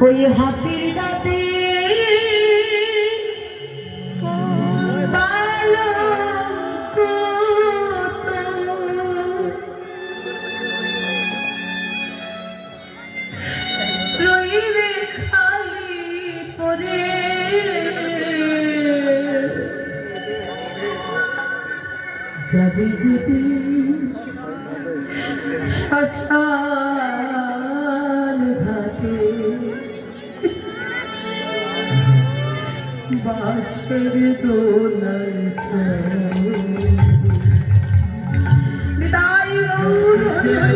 ওই হাতির দাঁতে পালঙ্ক Yeah.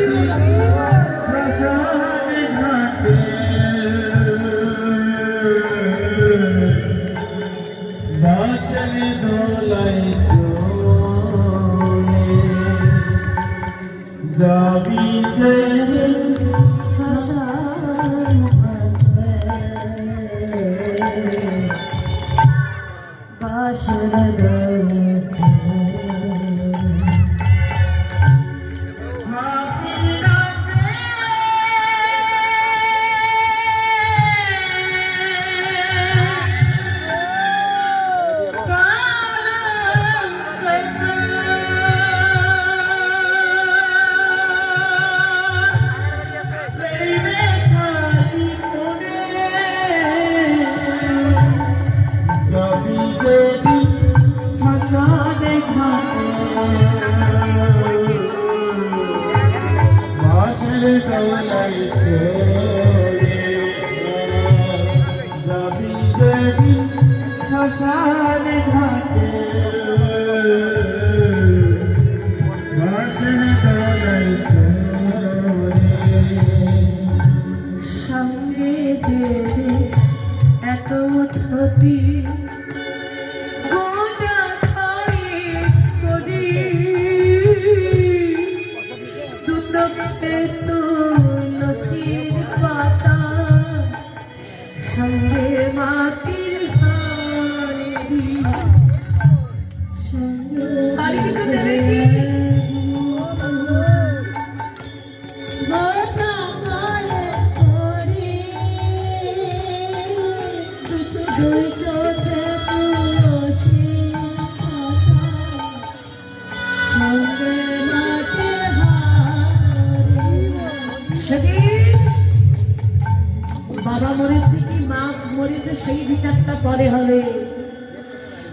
সেই বিচারটা পরে হবে।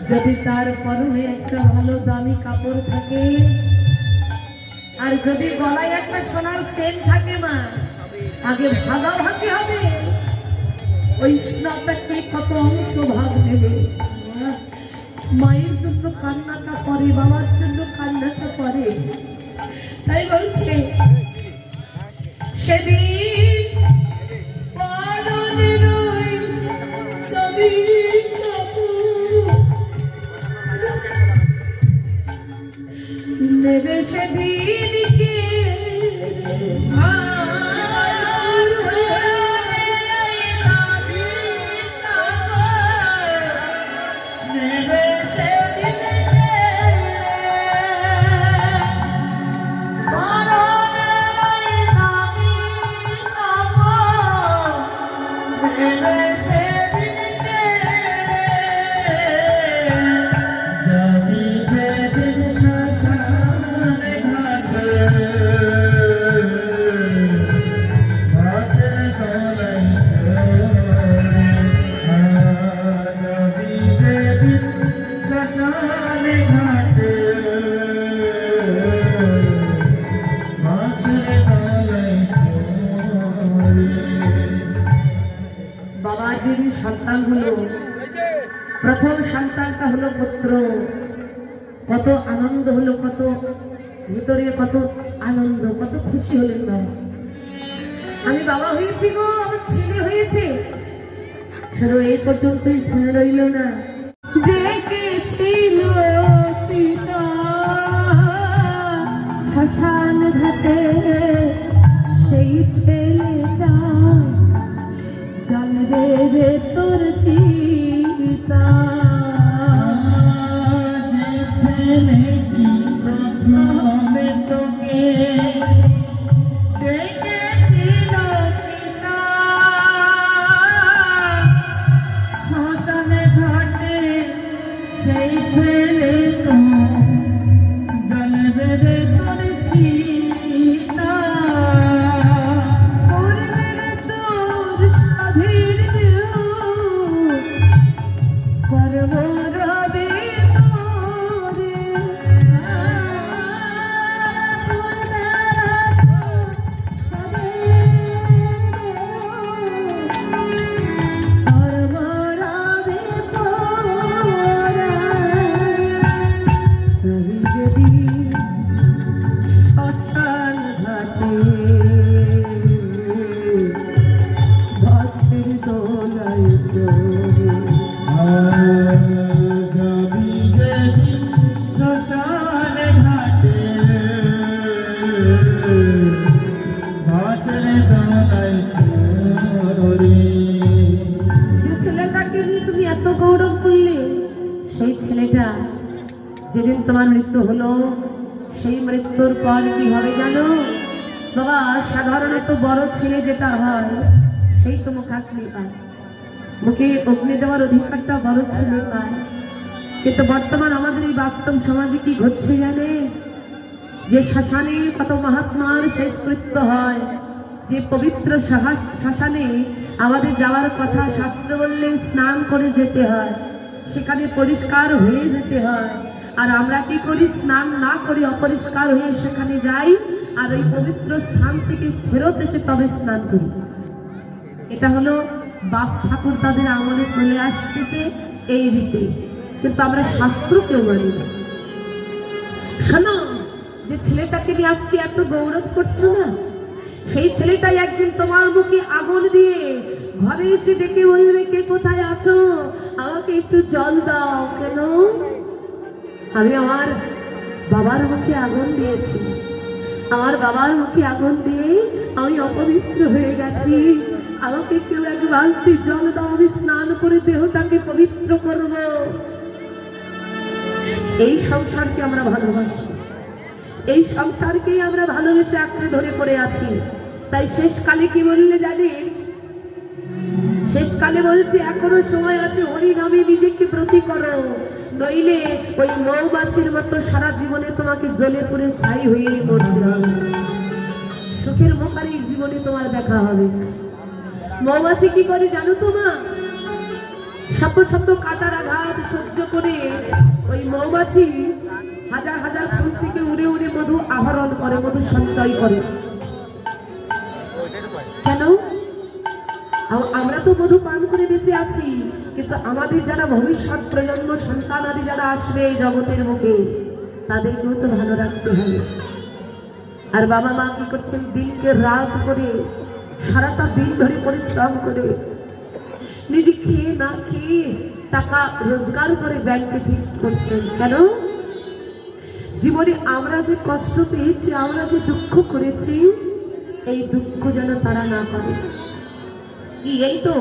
যদি তার পরনে একটা ভালো দামি কাপড় থাকে, আর যদি গলায় একটা সোনার সেন থাকে মা, আগে ভাগাভাগি হবে। ওই স্নাপের কত অংশ ভাগ নেবে? মায়ের জন্য কান্নাটা করে বাবার জন্য কান্নাটা করে তাই বলছে, সেদিন সেদিনকে প্রথম সন্তানটা হলো পুত্র। কত আনন্দ হলো, কত ভিতরে কত আনন্দ, কত খুশি হলেন বাবা। আমি বাবা হয়েছি গো আমার ছেলে হয়েছে। শুধু এই পর্যন্তই শুনে রইল না। যে ছেলেটাকে নিয়ে তুমি এত গৌরব করলে, সেই ছেলেটা যেদিন তোমার মৃত্যু হলো, সেই মৃত্যুর পর কি হবে জানো? বাবা সাধারণত বড় ছেলে যেটা হয়, সেই তো মুখাগ্নি পায়। মুখে অগ্নি দেওয়ার অধিকারটা বড় ছেলে পায়। কিন্তু বর্তমান আমাদের এই বাস্তব সমাজে কি ঘটছে জানে? যে শ্মশানে কত মহাত্মার শেষকৃত্য হয় যে পবিত্র শ্মশানে আমাদের যাওয়ার কথা শাস্ত্র বললে স্নান করে যেতে হয়, সেখানে পরিষ্কার হয়ে যেতে হয়। আর আমরা কি করি? স্নান না করে অপরিষ্কার হয়ে সেখানে যাই আর ওই পবিত্র স্থান থেকে ফেরত এসে তবে স্নান করি। এটা হলো বাপ ঠাকুর তাদের আমলে চলে আসতেছে এই রীতি। কিন্তু আমরা শাস্ত্র কেউ মানি না। শোনো, যে ছেলেটাকে নিয়ে আজকে এত গৌরব করছ না? সেই ছেলেটাই একদিন তোমার মুখে আগুন দিয়ে ঘরে এসে ডেকে বলবে, কে কোথায় আছো? আমাকে একটু জল দাও। কেন? আমি আমার বাবার মুখে আগুন দিয়েছি। আমার বাবার মুখে আগুন দিয়ে আমি অপবিত্র হয়ে গেছি। আমাকে কেউ এক বালতি জল দাও, আমি স্নান করে দেহটাকে পবিত্র করব। এই সংসারকে আমরা ভালোবাসি। এই সংসারকেই আমরা ভালোবেসে আঁকড়ে ধরে পড়ে আছি। তাই শেষকালে কি বললে জানি? শেষকালে বলছে, এখনও সময় আছে, হরি নামে নিজেকে প্রতি করো। নইলে ওই মৌমাছির মতো সারা জীবনে তোমাকে জ্বলে পুড়ে ছাই হয়েই মরতে হবে। সুখের মোকারি জীবনে তোমার দেখা হবে। মৌমাছি কি করে জানো তো মা? শত শত কাটার আঘাত সহ্য করে ওই মৌমাছি করে মধু সঞ্চয় করে। কেন? আমরা তো মধু পান করে বেঁচে আছি, কিন্তু আমাদের যারা ভবিষ্যৎ প্রজন্ম, সন্তান আদি যারা আসবে এই জগতের মুখে তাদেরকেও তো ভালো রাখতে হবে। আর বাবা মা কি করছেন? দিনকে রাত করে, সারাটা দিন ধরে পরিশ্রম করে, নিজে খেয়ে না খেয়ে টাকা রোজগার করে ব্যাংকে ফিক্স করছেন। কেন? জীবনে আমরা যে কষ্ট পেয়েছি, আমরা যে দুঃখ করেছি, এই দুঃখ যেন তারা না করে কি, এই তো?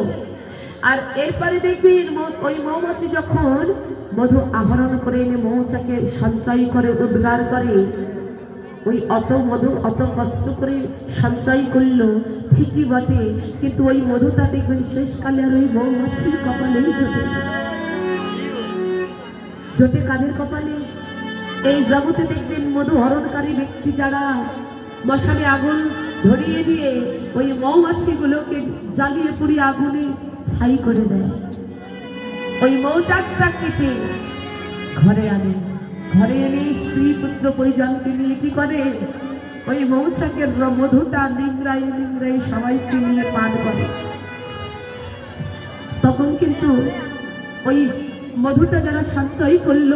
আর এরপরে দেখবি ওই মৌমাছি যখন মধু আহরণ করে এনে মৌচাকে সঞ্চয় করে, উদ্গার করে, ওই অত মধু, অত কষ্ট করে সঞ্চয় করল, ঠিকই বটে, কিন্তু ওই মধুটা দেখবেন শেষকালে আর ওই মৌমাছির কপালেই জোটে। জোটে কাদের কপালে? এই জগতে দেখবেন মধু হরণকারী ব্যক্তি যারা মশালে আগুন ধরিয়ে দিয়ে ওই মৌমাছিগুলোকে জ্বালিয়ে পুড়িয়ে আগুনে ছাই করে দেয়। ওই মৌচাকটা কেটে ঘরে আনে। ঘরে এনে স্ত্রী পুত্র পরিজনকে নিয়ে কি করে? ওই মৌচাকের মধুটা নিংড়াই নিংড়াই সবাইকে নিয়ে পান করে। তখন কিন্তু ওই মধুটা যারা সঞ্চয় করল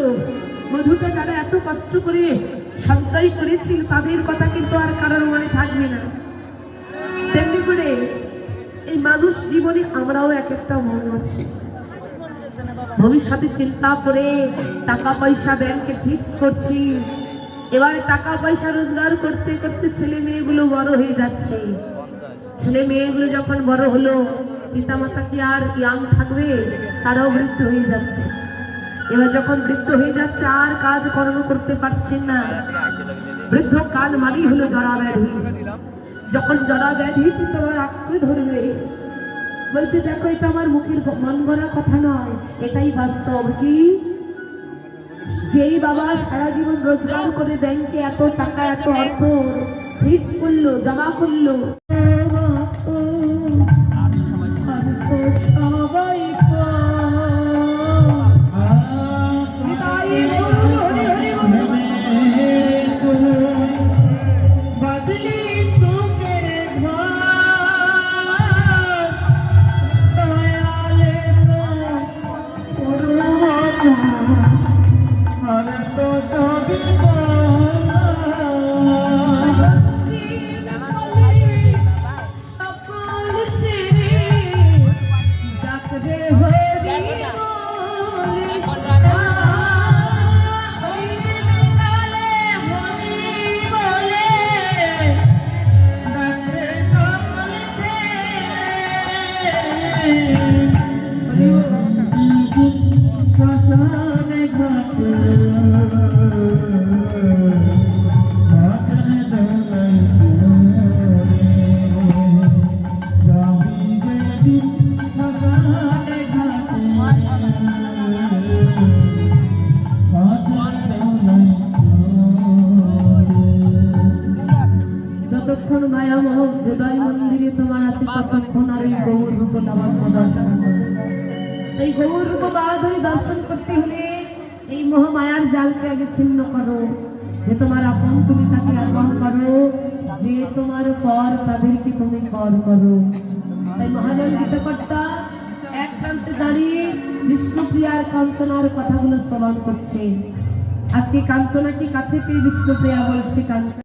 মধুটা যারা এত কষ্ট করে সঞ্চয় করেছিল, তাদের কথা কিন্তু আর কারোর মনে থাকবে না। তেমনি করে এই মানুষ জীবনে আমরাও এক একটা মন আছি। ভবিষ্যতে চিন্তা করে টাকা পয়সা ব্যাংকে ফিক্স করছি। এবারে টাকা পয়সা রোজগার করতে করতে ছেলে মেয়েগুলো বড় হয়ে যাচ্ছে। ছেলে মেয়েগুলো যখন বড় হলো পিতা মাতা কি আর ইয়াং থাকবে? তারাও বৃদ্ধ হয়ে যাচ্ছে। এবার যখন বৃদ্ধ হয়ে যাচ্ছে, আর কাজ কর্ম করতে পারছেন না। বৃদ্ধ কাল মানেই হলো জরা ব্যাধি। যখন জরা ব্যাধি তোমার আঁকড়ে ধরবে, বলছে, দেখো, এটা আমার মুখের মন গড়া কথা নয়। এটাই বাস্তব কি? যেই বাবা সারা জীবন রোজগার করে ব্যাংকে এত টাকা, এত অর্থ ফিক্স করল, জমা করল। এই গৌর রূপ দর্শন করতে হলে এই মোহমায়ার জালকে আগে ছিন্ন করো। যে তোমার আপন তুমি তাকে আপন করো, যে তোমার পর তাদেরকে তুমি কর করো। তাই মহাজন গীতকর্তা এক প্রান্তে দাঁড়িয়ে বিষ্ণুপ্রিয়ার কথাগুলো শ্রবণ করছে। আজকে কাঞ্চনাটি কাছে পেয়ে বিষ্ণুপ্রিয়া বলছে, কাঞ্চনা